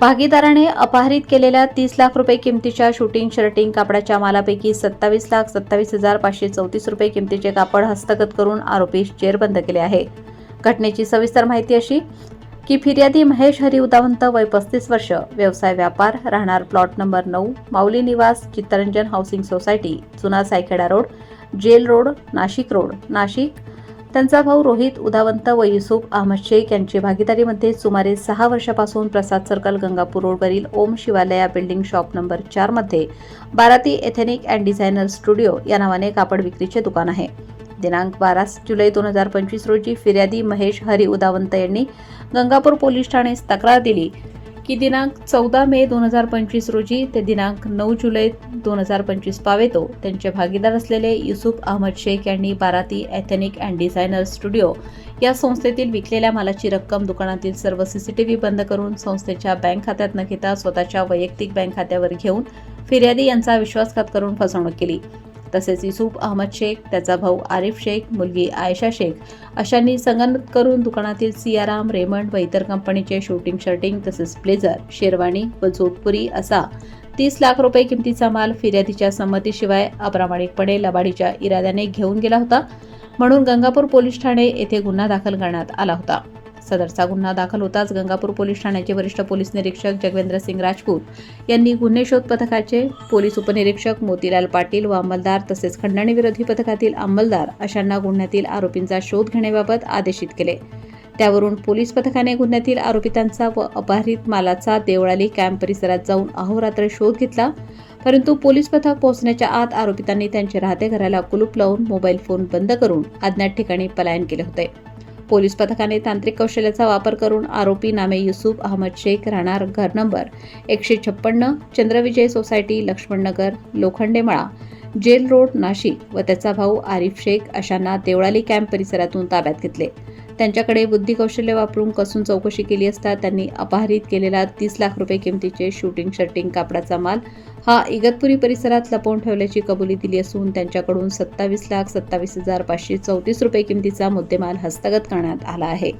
भागीदाराने अपहरित केलेल्या तीस लाख रुपये किमतीच्या शूटिंग शर्टिंग कापडाच्या मालापैकी सत्तावीस लाख सत्तावीस हजार पाचशे चौतीस रुपये किमतीचे कापड हस्तगत करून आरोपी जेरबंद केले आहे. घटनेची सविस्तर माहिती अशी की फिर्यादी महेश हरी उदावंत वय पस्तीस वर्ष व्यवसाय व्यापार राहणार प्लॉट नंबर नऊ माऊली निवास चित्तरंजन हाऊसिंग सोसायटी जुना Saykheda road jail road Nashik road Nashik त्यांचा भाऊ रोहित उदावंत व युसुफ अहमद शेख यांची भागीदारीमध्ये सुमारे सहा वर्षापासून प्रसाद सर्कल गंगापूर रोडवरील Om Shivalaya building shop number चारमध्ये Baraati ethnic and designer studio या नावाने कापड विक्रीचे दुकान आहे. दिनांक बारा जुलै दोन हजार पंचवीस रोजी फिर्यादी महेश हरी उदावंत यांनी गंगापूर पोलीस ठाण्यास तक्रार दिली. की दिनांक चौदा मे दोन हजार पंचवीस रोजी ते दिनांक नऊ जुलै दोन हजार पंचवीस पावेतो. त्यांचे भागीदार असलेले युसुफ अहमद शेख यांनी बाराती एथेनिक अँड डिझायनर स्टुडिओ या संस्थेतील विकलेल्या मालाची रक्कम दुकानातील सर्व सीसीटीव्ही बंद करून संस्थेच्या बँक खात्यात न घेता स्वतःच्या वैयक्तिक बँक खात्यावर घेऊन फिर्यादी यांचा विश्वासघात करून फसवणूक केली. तसेच युसुफ अहमद शेख त्याचा भाऊ आरिफ शेख मुलगी आयशा शेख अशांनी संगणक करून दुकानातील सियाराम रेमंड व इतर कंपनीचे शूटिंग शर्टिंग तसेच ब्लेझर शेरवानी व जोधपुरी असा तीस लाख रुपये किमतीचा माल फिर्यादीच्या संमतीशिवाय अप्रामाणिकपणे लबाडीच्या इराद्याने घेऊन गेला होता. म्हणून गंगापूर पोलीस ठाणे येथे गुन्हा दाखल करण्यात आला होता. सदरचा गुन्हा दाखल होताच गंगापूर पोलीस ठाण्याचे वरिष्ठ पोलीस निरीक्षक जगवेंद्र सिंग राजपूत यांनी गुन्हे शोध पथकाचे पोलीस उपनिरीक्षक मोतीलाल पाटील व अंमलदार तसेच खंडणी विरोधी पथकातील अंमलदार अशांना गुन्ह्यातील आरोपींचा शोध घेण्याबाबत आदेशित केले. त्यावरून पोलीस पथकाने गुन्ह्यातील आरोपितांचा व अपहरित मालाचा देवळाली कॅम्प परिसरात जाऊन अहोरात्र शोध घेतला परंतु पोलीस पथक पोहोचण्याच्या आत आरोपितांनी त्यांचे राहते घराला कुलूप लावून मोबाईल फोन बंद करून अज्ञात ठिकाणी पलायन केले होते. पोलीस पथकाने तांत्रिक कौशल्याचा वापर करून आरोपी नामे युसुफ अहमद शेख राहणार घर नंबर एकशे छप्पन्न Chandravijay society Laxmannagar Lokhandemala jail road Nashik व त्याचा भाऊ आरिफ शेख अशांना देवळाली कॅम्प परिसरातून ताब्यात घेतले. त्यांच्याकडे बुद्धिकौशल्य वापरून कसून चौकशी केली असता त्यांनी अपहरित केलेला तीस लाख रुपये किमतीचे शूटिंग शर्टिंग कापडाचा माल हा इगतपुरी परिसरात लपवून ठेवल्याची कबुली दिली असून त्यांच्याकडून सत्तावीस लाख सत्तावीस हजार पाचशे चौतीस रुपये किमतीचा मुद्देमाल हस्तगत करण्यात आला आहे.